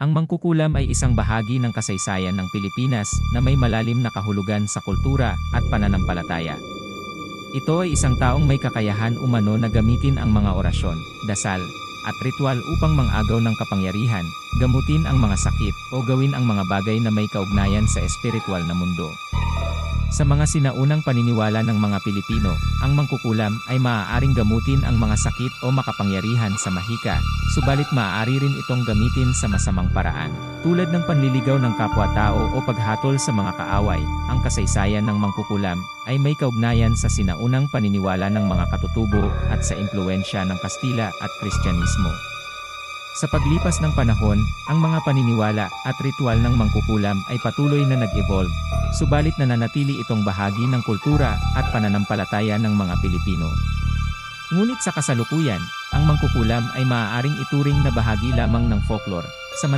Ang mangkukulam ay isang bahagi ng kasaysayan ng Pilipinas na may malalim na kahulugan sa kultura at pananampalataya. Ito ay isang taong may kakayahan umano na gamitin ang mga orasyon, dasal, at ritual upang mangagaw ng kapangyarihan, gamutin ang mga sakit, o gawin ang mga bagay na may kaugnayan sa espiritual na mundo. Sa mga sinaunang paniniwala ng mga Pilipino, ang mangkukulam ay maaaring gamutin ang mga sakit o makapangyarihan sa mahika, subalit maaari rin itong gamitin sa masamang paraan. Tulad ng panliligaw ng kapwa-tao o paghatol sa mga kaaway, ang kasaysayan ng mangkukulam ay may kaugnayan sa sinaunang paniniwala ng mga katutubo at sa impluensya ng Kastila at Kristyanismo. Sa paglipas ng panahon, ang mga paniniwala at ritual ng mangkukulam ay patuloy na nag-evolve, subalit nananatili itong bahagi ng kultura at pananampalataya ng mga Pilipino. Ngunit sa kasalukuyan, ang mangkukulam ay maaaring ituring na bahagi lamang ng folklore